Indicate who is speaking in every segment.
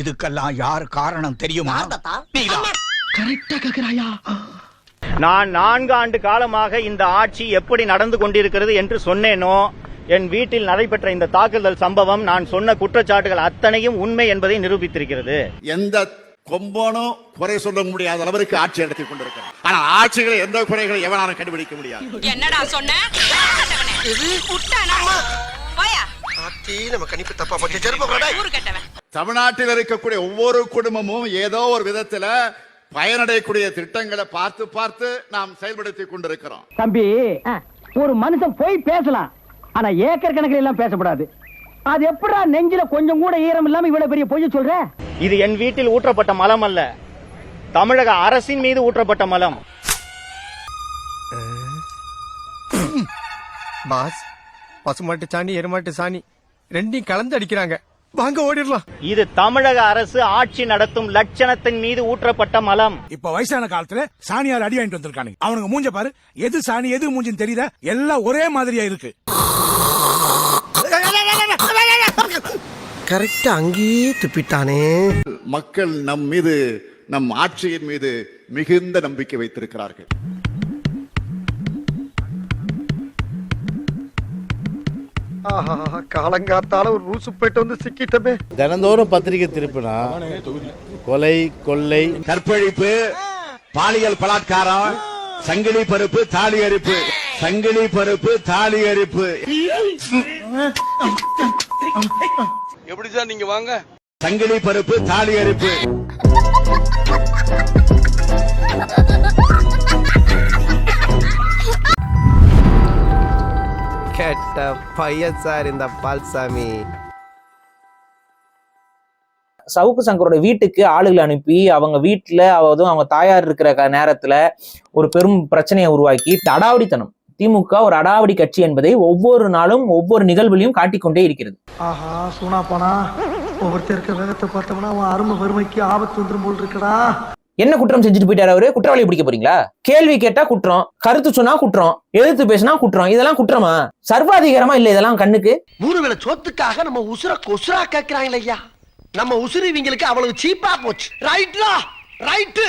Speaker 1: இதுக்கெல்லாம் யார் காரணம் தெரியுமா?
Speaker 2: நான் நான்கு ஆண்டு காலமாக இந்த ஆட்சி எப்படி நடந்து கொண்டிருக்கிறது என்று சொன்னேனோ என் வீட்டில் நடைபெற்ற இந்த தாக்குதல் சம்பவம் நான் சொன்ன குற்றச்சாட்டுகள் அத்தனையும் உண்மை என்பதை நிரூபித்திருக்கிறது.
Speaker 3: எந்த கொம்பனும் குறை சொல்ல முடியாத அளவிற்கு ஆட்சி நடத்தி கொண்டிருக்கிறார். ஆனால் ஆட்சிகளை எந்த குறைகளை எவனாலும் கண்டுபிடிக்க முடியாது.
Speaker 4: என்னடா சொன்ன?
Speaker 5: நம்ம கணிப்பு தப்பா போச்சு.
Speaker 3: தமிழ்நாட்டில் இருக்கக்கூடிய ஒவ்வொரு குடும்பமும் ஏதோ ஒரு விதத்துல பயனடையக்கூடிய திட்டங்களை பார்த்து பார்த்து நாம் செயல்படுத்தி கொண்டிருக்கிறோம்.
Speaker 6: தம்பி ஒரு மனுஷன் போய் பேசலாம் ஆனா ஏக்கர் கணக்கில் எல்லாம் பேசக்கூடாது அது எப்படா நெஞ்சில கொஞ்சம் கூட ஈரம் இல்லாம இவ்வளவு பெரிய பொய் சொல்ற?
Speaker 2: இது என் வீட்டில் ஊற்றப்பட்ட மலம் அல்ல. தமிழக அரசின் மீது ஊற்றப்பட்ட மலம்.
Speaker 5: பாஸ் பசுமாட்டு சாணி எருமாட்டு சாணி ரெண்டையும் கலந்து அடிக்கிறாங்க. வாங்க ஓடிடலாம்.
Speaker 2: இது தமிழக அரசு ஆட்சி நடத்தும் லட்சணத்தின் மீது ஊற்றப்பட்ட மலம்.
Speaker 7: இப்ப வயசான காலத்துல சாணியார் அடி வாங்கிட்டு வந்திருக்கானுங்க அவனுங்க மூஞ்ச பாரு. எது சாணி எது மூஞ்சின்னு தெரியல எல்லாம் ஒரே மாதிரியா இருக்கு.
Speaker 5: கரெக்டா அங்கேயே துப்பிட்டானே.
Speaker 3: மக்கள் நம் மீது நம் ஆட்சியின் மீது மிகுந்த நம்பிக்கை வைத்திருக்கிறார்கள்.
Speaker 5: ஆஹா காலங்காத்தால ஒரு ரூசு போயிட்டு வந்து சிக்கிட்டமே.
Speaker 8: தினந்தோறும் பத்திரிகை திருப்பினா கொலை கொள்ளை.
Speaker 3: கற்பழிப்பு பாலியல் பலாத்காரம் சங்கிலி பருப்பு தாலி அரிப்பு. சங்கிலி பருப்பு தாலி அரிப்பு.
Speaker 9: எப்படி சார் நீங்க வாங்க?
Speaker 3: சங்கிலி பருப்பு தாலி அரிப்பு.
Speaker 5: பையன் சார் இந்த பால்சாமி.
Speaker 10: சவுக்கு சங்கரோட வீட்டுக்கு ஆளுகளை அனுப்பி அவங்க வீட்டுல அதுவும் அவங்க தாயார் இருக்கிற நேரத்துல ஒரு பெரும் பிரச்சனையை உருவாக்கி அடாவடித்தனம் திமுக ஒரு அடாவடி கட்சி என்பதை ஒவ்வொரு நாளும் ஒவ்வொரு நிகழ்வுலையும் காட்டிக்கொண்டே இருக்கிறது.
Speaker 6: ஆஹா சூனா போனா ஒவ்வொருத்தர் இருக்க வேகத்தை பார்த்தோம்னா அவன் அருமை வறுமைக்கு ஆபத்து வந்துரும் போல் இருக்கடா.
Speaker 10: என்ன குற்றம் செஞ்சுட்டு போயிட்டாரு அவரு? குற்றவாளி பிடிக்க போறீங்களா? கேள்வி கேட்டா குற்றம் கருத்து சொன்னா குற்றம் எதிர்த்து பேசினா குற்றம் இதெல்லாம் குற்றமா? சர்வாதிகாரமா இல்ல இதெல்லாம் கண்ணுக்கு?
Speaker 5: மூணு வேளை சொத்துக்காக நம்ம உசுர கொசுரா கேக்குறாங்களே ஐயா நம்ம உசுறு இவங்களுக்கு அவ்வளவு சீப்பா போச்சு. ரைட்லா ரைட்டு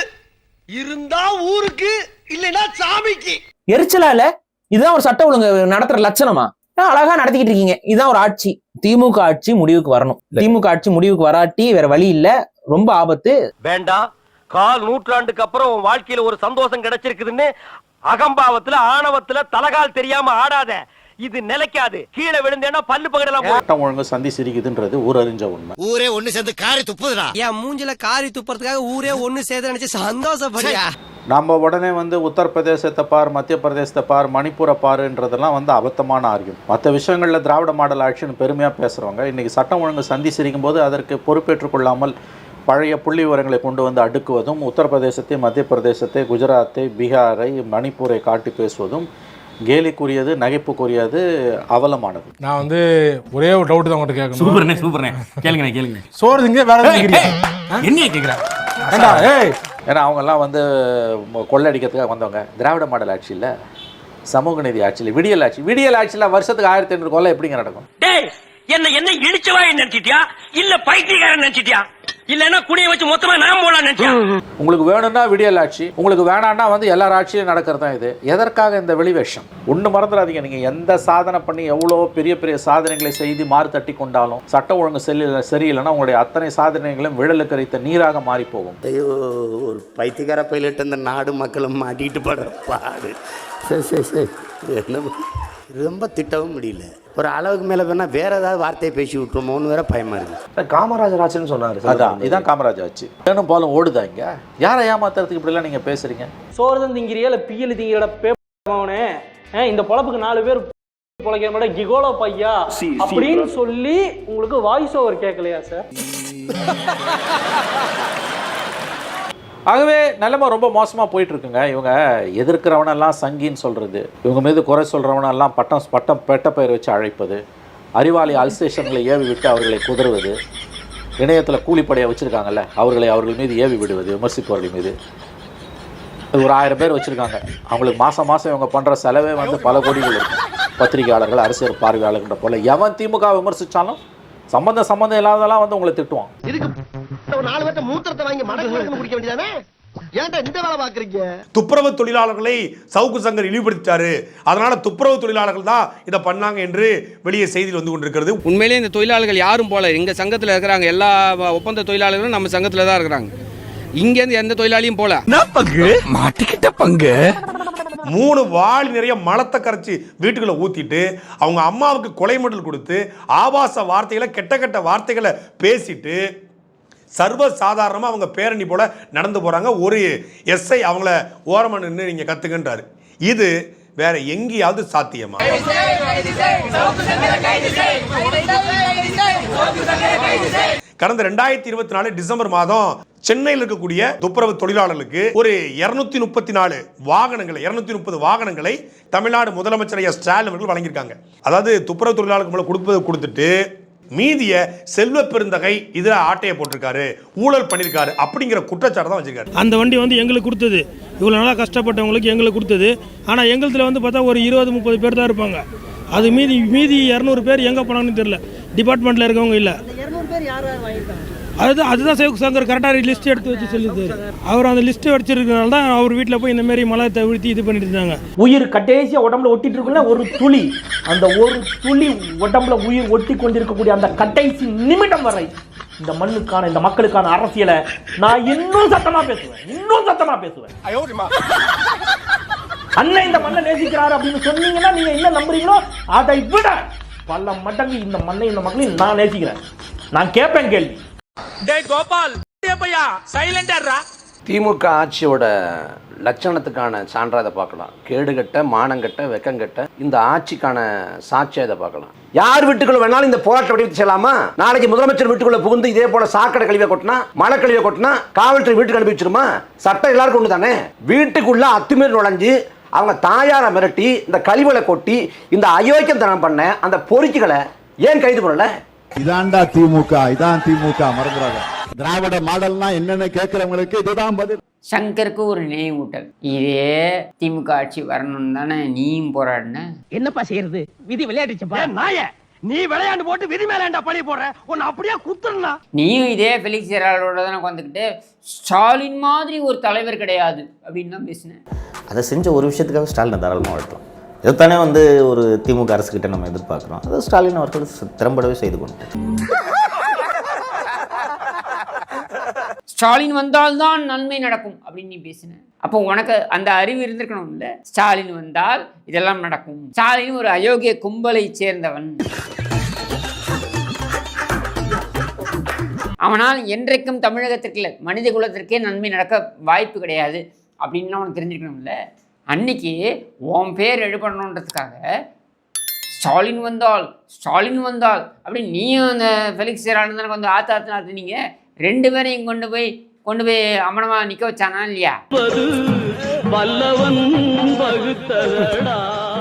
Speaker 5: இருந்தா ஊருக்கு இல்லைன்னா சாமிக்கு.
Speaker 10: எரிச்சலா இல்ல இதுதான் ஒரு சட்ட ஒழுங்கு நடத்துற லட்சணமா? அழகா நடத்திக்கிட்டு இருக்கீங்க. இதுதான் ஒரு ஆட்சி. திமுக ஆட்சி முடிவுக்கு வரணும். திமுக ஆட்சி முடிவுக்கு வராட்டி வேற வழி இல்ல. ரொம்ப ஆபத்து.
Speaker 6: வேண்டாம். கால் நூற்றாண்டுக்கு அப்புறம் உன் வாழ்க்கையில ஒரு சந்தோஷம் கிடைச்சிருக்குதுன்னு அகம்பாவத்துல ஆணவத்துல தலகால் தெரியாம ஆடாத. இது நிலைக்காது. கீழே விழுந்தேன்னா பல்லு பகடலாம்
Speaker 8: சட்டம் ஒழுங்கு சந்தி சிரிக்குதுன்றது ஊர் அறிஞ்ச உண்மை.
Speaker 5: ஊரே ஒண்ணு சேர்ந்து காரி துப்புதுடா. என் மூஞ்சில காரி துப்புறதுக்காக ஊரே ஒண்ணு சேர்ந்து நினைச்சு சந்தோஷப்படியா
Speaker 8: நம்ம உடனே வந்து உத்தரப்பிரதேசத்தை பார் மத்திய பிரதேசத்தை பார் மணிப்பூரை பாருன்றதெல்லாம் வந்து அபத்தமான ஆர்கியம் மற்ற விஷயங்களில் திராவிட மாடல் ஆட்சின்னு பெருமையாக பேசுகிறவங்க இன்றைக்கி சட்டம் ஒழுங்கு சந்தி சிரிக்கும் போது அதற்கு பொறுப்பேற்றுக் கொள்ளாமல் பழைய புள்ளி விவரங்களை கொண்டு வந்து அடுக்குவதும் உத்தரப்பிரதேசத்தை மத்திய பிரதேசத்தை குஜராத்தை பீகாரை மணிப்பூரை காட்டி பேசுவதும் கேலிக்குரியது நகைப்புக்குரியது அவலமானது.
Speaker 7: நான் வந்து ஒரே ஒரு டவுட் தான் உங்கள்கிட்ட கேட்கணும்.
Speaker 9: சூப்பர்ண்ணே சூப்பர்ண்ணே. கேளுங்க கேளுங்க
Speaker 7: சோறு திங்க வேற?
Speaker 9: என்ன
Speaker 7: ஏய்
Speaker 8: ஏன்னா அவங்கெல்லாம் வந்து கொள்ளையடிக்கிறதுக்காக வந்தவங்க. திராவிட மாடல் ஆட்சியில் சமூக நீதி ஆட்சியில் விடியல் ஆட்சி. விடியல் ஆட்சியில் வருஷத்துக்கு ஆயிரத்தி ஐநூறு கொள்ளை எப்படிங்க நடக்கும்?
Speaker 6: டேய் என்ன என்ன இடிச்சவாய் நினைச்சிட்டியா? இல்ல பைத்தியக்காரன் நினைச்சிட்டியா? இல்லன்னா குடிய வச்சு மொத்தமா நான் போலாம் நினைச்சியா
Speaker 8: உங்களுக்கு வேணும்னா விடியல் ஆட்சி உங்களுக்கு வேணாம்னா வந்து எல்லார் ஆட்சியும் நடக்கிறது தான் இது? எதற்காக இந்த வெளிவேஷம் ஒன்று மறந்துடாதீங்க நீங்கள் எந்த சாதனை பண்ணி எவ்வளோ பெரிய பெரிய சாதனைகளை செய்து மாறு தட்டி கொண்டாலும் சட்ட ஒழுங்கு செல்ல சரியில்லைன்னா உங்களுடைய அத்தனை சாதனைகளும் விழலுக்கு அரித்த நீராக மாறி போகும்
Speaker 5: ஐயோ ஒரு பைத்தியக்கார பைலட் இந்த நாடு மக்களும் மாட்டிட்டு படுற பாடு. சரி சரி சரி என்ன? ரொம்ப திட்டவும் முடியல. ஒரு அளவுக்கு மேலே வேணா வேற ஏதாவது வார்த்தையை பேசி விட்டுருமோன்னு வேற பயமா இருக்கு.
Speaker 6: காமராஜர் ஆட்சின்னு சொன்னாரு
Speaker 8: அதான் இதான் காமராஜ் ஆட்சி. வேணும் போலும் ஓடுதா இங்க? யாரை ஏமாத்துறதுக்கு இப்படிலாம் நீங்கள் பேசுறீங்க?
Speaker 6: சோறுதான் திங்கிறியா? இல்ல பியல் திங்கிறட பேப்பனே இந்த பொழப்புக்கு நாலு பேர் பொழைக்கிற மாதிரி கிகோலோ பையா? அப்படின்னு சொல்லி உங்களுக்கு வாய்ஸ் ஓவர் கேட்கலையா சார்
Speaker 8: ஆகவே நிலைமை ரொம்ப மோசமாக போயிட்டுருக்குங்க. இவங்க எதிர்க்கிறவனெல்லாம் சங்கின்னு சொல்கிறது இவங்க மீது குறை சொல்கிறவனெல்லாம் பட்டம் பட்டம் பெட்ட பெயர் வச்சு அழைப்பது அறிவாளி அல்சேஷன்களை ஏவி விட்டு அவர்களை குதறுவது இணையத்தில் கூலிப்படையை வச்சுருக்காங்கல்ல அவர்களை அவர்கள் மீது ஏவி விடுவது விமர்சிப்பவர்கள் மீது. ஒரு ஆயிரம் பேர் வச்சுருக்காங்க. அவங்களுக்கு மாதம் மாதம் இவங்க பண்ணுற செலவே வந்து பல கோடிகள் இருக்கும் பத்திரிகையாளர்கள் அரசியல் பார்வையாளர்கள் போல் எவன் திமுக விமர்சித்தாலும் சம்பந்தம் சம்பந்தம் இல்லாததெல்லாம் வந்து உங்களை திட்டுவான்.
Speaker 6: இதுக்கு ஒரு நாலு பேர்த்த மூத்திரத்தை வாங்கி மடக்கு குடிக்க வேண்டியதானே? ஏன்டா இந்த வேலை பாக்குறீங்க
Speaker 4: துப்புரவு தொழிலாளர்களை சவுக்கு சங்கர் இழிவுபடுத்திட்டாரு. அதனால துப்புரவு தொழிலாளர்கள் தான் இதை பண்ணாங்க என்று வெளியே செய்தியில் வந்து கொண்டிருக்கிறது.
Speaker 9: உண்மையிலேயே இந்த தொழிலாளர்கள் யாரும் போல. எங்க சங்கத்துல இருக்கிறாங்க. எல்லா ஒப்பந்த தொழிலாளர்களும் நம்ம சங்கத்துல தான் இருக்கிறாங்க. இங்க இருந்து எந்த தொழிலாளியும் போல.
Speaker 1: பங்கு? மாட்டிக்கிட்ட பங்கு?
Speaker 4: மூணு வாழ் நிறைய மலத்தை கரைச்சி வீட்டுக்குள்ள ஊத்திட்டு அவங்க அம்மாவுக்கு கொலை மடல் கொடுத்து ஆபாச வார்த்தைகளை கெட்ட கெட்ட வார்த்தைகளை பேசிட்டு சர்வ சாதாரணமாக அவங்க பேரணி போல நடந்து போறாங்க. ஒரு எஸ்ஐ அவங்கள ஓரமாக நின்று நீங்க கத்துக்கின்றாரு. இது வேற எங்கேயாவது சாத்தியமா? கடந்த ரெண்டாயிரத்தி இருபத்தி நாலு டிசம்பர் மாதம் சென்னையில் இருக்கக்கூடிய துப்புரவு தொழிலாளர்களுக்கு ஒரு இருநூத்தி முப்பத்தி நாலு வாகனங்களை இருநூத்தி முப்பது வாகனங்களை தமிழ்நாடு முதலமைச்சர் ஐயா ஸ்டாலின் அவர்கள் வழங்கியிருக்காங்க. அதாவது துப்புரவு தொழிலாளர்களுக்கு மேல கொடுப்பதை கொடுத்துட்டு மீதிய செல்வ பெருந்தகை இதில் ஆட்டையை போட்டிருக்காரு ஊழல் பண்ணியிருக்காரு அப்படிங்கிற குற்றச்சாட்டு தான் வச்சிருக்காரு.
Speaker 11: அந்த வண்டி வந்து எங்களுக்கு கொடுத்தது. இவ்வளோ நாளாக கஷ்டப்பட்டவங்களுக்கு எங்களுக்கு கொடுத்தது. ஆனால் எங்களுதுல வந்து பார்த்தா ஒரு இருபது முப்பது பேர் தான் இருப்பாங்க. அது மீதி மீதி இரநூறு பேர் எங்கே போனாங்கன்னு தெரியல. டிபார்ட்மெண்ட்டில் இருக்கவங்க இல்லை. அதுதான் அதுதான் சேவ் சங்கர் கரெக்டாக லிஸ்ட் எடுத்து வச்சு சொல்லிது. அவர் அந்த லிஸ்ட்டு வச்சிருக்கனால தான் அவர் வீட்டில் போய் இந்த மாதிரி மலை தவிர்த்து இது பண்ணிட்டு இருந்தாங்க.
Speaker 10: உயிர் கடைசியா உடம்புல ஒட்டிட்டு இருக்குல்ல ஒரு துளி. அந்த ஒரு துளி உடம்புல உயிர் ஒட்டி கொண்டிருக்கக்கூடிய அந்த கடைசி நிமிடம் வரை இந்த மண்ணுக்கான இந்த மக்களுக்கான அரசியலை நான் இன்னும் சத்தமா பேசுவேன். இன்னும் சத்தமா பேசுவேன். அண்ணன் இந்த மண்ணை நேசிக்கிறாரு அப்படின்னு சொன்னீங்கன்னா நீங்க என்ன நம்புறீங்களோ அதை விட பல மடங்கு இந்த மண்ணை இந்த மக்களையும் நான் நேசிக்கிறேன். நான் கேட்பேன் கேள்வி.
Speaker 6: கோபால் சைலண்டா
Speaker 5: திமுக ஆட்சியோட லட்சணத்துக்கான சான்றா இதை பார்க்கலாம். கேடுகட்ட மானங்கட்ட வெக்கங்கட்ட இந்த ஆட்சிக்கான சாட்சியா இதை பார்க்கலாம். யார் வீட்டுக்குள்ள வேணாலும் இந்த போராட்ட வடிவத்தை செய்யலாமா? நாளைக்கு முதலமைச்சர் வீட்டுக்குள்ள புகுந்து இதே போல சாக்கடை கழிவை கொட்டினா மழை கழிவை கொட்டினா காவல்துறை வீட்டுக்கு அனுப்பி வச்சிருமா? சட்டம் எல்லாருக்கும் ஒன்று தானே வீட்டுக்குள்ள அத்துமீறி நுழைஞ்சு அவங்க தாயாரை மிரட்டி இந்த கழிவுகளை கொட்டி இந்த அயோக்கியத்தனம் பண்ண அந்த பொறிச்சுகளை ஏன் கைது பண்ணல?
Speaker 3: இதான்டா திமுக இதான் திமுக மறந்துடாத திராவிட மாடல்னா என்னன்னு கேட்கிறவங்களுக்கு இதுதான் பதில்.
Speaker 12: சங்கருக்கு ஒரு நினைவூட்டல் இதே திமுக ஆட்சி வரணும்னு தானே நீயும் போராடின?
Speaker 6: என்னப்பா செய்யறது? விதி விளையாடுச்சுப்பா நாய நீ விளையாண்டு போட்டு விதி மேலேண்டா பழி போடுற? உன்னை அப்படியே குத்துறா
Speaker 12: நீயும் இதே ஃபெலிக்ஸ் ஜெராலோட தானே உட்காந்துக்கிட்டு ஸ்டாலின் மாதிரி ஒரு தலைவர் கிடையாது அப்படின்னு தான் பேசினேன்.
Speaker 5: அதை செஞ்ச ஒரு விஷயத்துக்காக ஸ்டாலினை தாராளமாக வாழ்த்தோம் இதைத்தானே வந்து ஒரு திமுக அரசுக்கிட்ட நம்ம எதிர்பார்க்குறோம். அது ஸ்டாலின் அவர்கள் திறம்படவே செய்து கொண்டு
Speaker 12: ஸ்டாலின் வந்தால்தான் நன்மை நடக்கும் அப்படின்னு நீ பேசின. அப்போ உனக்கு அந்த அறிவு இருந்திருக்கணும் இல்லை ஸ்டாலின் வந்தால் இதெல்லாம் நடக்கும். ஸ்டாலின் ஒரு அயோக்கிய கும்பலை சேர்ந்தவன். அவனால் என்றைக்கும் தமிழகத்திற்கு இல்லை, மனித குலத்திற்கே நன்மை நடக்க வாய்ப்பு கிடையாது அப்படின்னு அவனுக்கு இல்லை அன்னைக்கு உன் பேர் எழுப்பணுன்றதுக்காக ஸ்டாலின் வந்தால் ஸ்டாலின் வந்தால் அப்படி நீயும் அந்த ஃபெலிக்ஸ் ஜெரானந்தனுக்கு வந்து ஆத்து ஆத்து ஆத்துனீங்க. ரெண்டு பேரையும் கொண்டு போய் கொண்டு போய் அமனமா நிக்க வச்சானா இல்லையா?
Speaker 6: வல்லவன்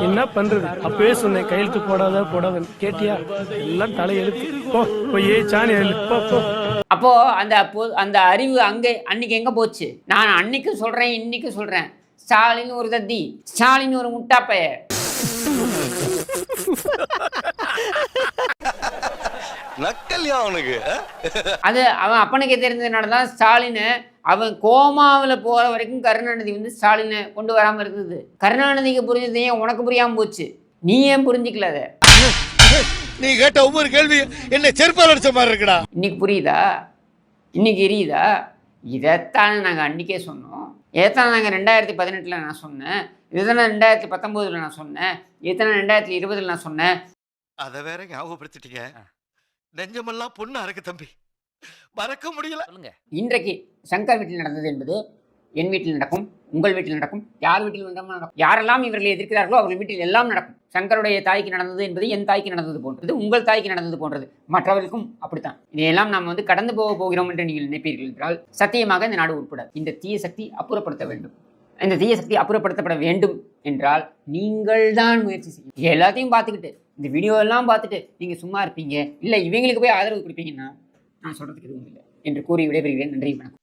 Speaker 11: என்ன பண்றது? அப்பவே சொன்னேன் கையெழுத்து போடாத போடாத கேட்டியா? எல்லாம் தலையெழுத்து. சாணி
Speaker 12: அப்போ அந்த அப்போ அந்த அறிவு அங்கே அன்னைக்கு எங்க போச்சு? நான் அன்னைக்கு சொல்றேன் இன்னைக்கு சொல்றேன். ஸ்டாலின் ஒரு தத்தி. ஸ்டாலின் ஒரு முட்டாப்பைய.
Speaker 9: நக்கல்யா அவனுக்கு
Speaker 12: அது அவன் அப்பனுக்கே தெரிஞ்சதுனால தான் ஸ்டாலினை அவன் கோமாவில் போகிற வரைக்கும் கருணாநிதி வந்து ஸ்டாலினை கொண்டு வராமல் இருந்தது. கருணாநிதிக்கு புரிஞ்சது ஏன்? உனக்கு புரியாமல் போச்சு. நீ ஏன் புரிஞ்சிக்கல அதை?
Speaker 6: நீ கேட்ட ஒவ்வொரு கேள்வி என்ன செருப்பால் அடிச்ச மாதிரி இருக்குடா.
Speaker 12: இன்னைக்கு புரியுதா? இன்னைக்கு எரியுதா? இதைத்தானே நாங்கள் அன்றைக்கே சொன்னோம். இதைத்தானே நாங்கள் ரெண்டாயிரத்தி பதினெட்டில் நான் சொன்னேன் இதுதானே ரெண்டாயிரத்தி பத்தொம்போதில் நான் சொன்னேன் இதுதானே ரெண்டாயிரத்தி இருபதில் நான் சொன்னேன்.
Speaker 6: அத வேற ஞாபகப்படுத்திட்டீங்க. நெஞ்சமெல்லாம் பொண்ணா இருக்கு தம்பி. மறக்க முடியல.
Speaker 12: இன்றைக்கு சங்கர் வீட்டில் நடந்தது என்பது என் வீட்டில் நடக்கும். உங்கள் வீட்டில் நடக்கும் யார் வீட்டில் நடக்கும் நடக்கும். யாரெல்லாம் இவர்களை எதிர்க்கிறார்களோ அவர்கள் வீட்டில் எல்லாம் நடக்கும். சங்கருடைய தாய்க்கு நடந்தது என்பது என் தாய்க்கு நடந்தது போன்றது உங்கள் தாய்க்கு நடந்தது போன்றது. மற்றவர்களுக்கும் அப்படித்தான். இதையெல்லாம் நாம் வந்து கடந்து போக போகிறோம் என்று நீங்கள் நினைப்பீர்கள் என்றால் சத்தியமாக இந்த நாடு உட்பட இந்த தீய சக்தி அப்புறப்படுத்த வேண்டும். இந்த தீய சக்தி அப்புறப்படுத்தப்பட வேண்டும் என்றால் நீங்கள் தான் முயற்சி செய்யும் எல்லாத்தையும் பார்த்துக்கிட்டு இந்த வீடியோ எல்லாம் பார்த்துட்டு நீங்கள் சும்மா இருப்பீங்க. இல்லை இவங்களுக்கு போய் ஆதரவு கொடுப்பீங்கன்னா நான் சொல்கிறதுக்கு எதுவும் இல்லை என்று கூறி விடைபெறுகிறேன். நன்றி வணக்கம்.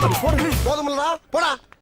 Speaker 1: போதுமில்லடா போடா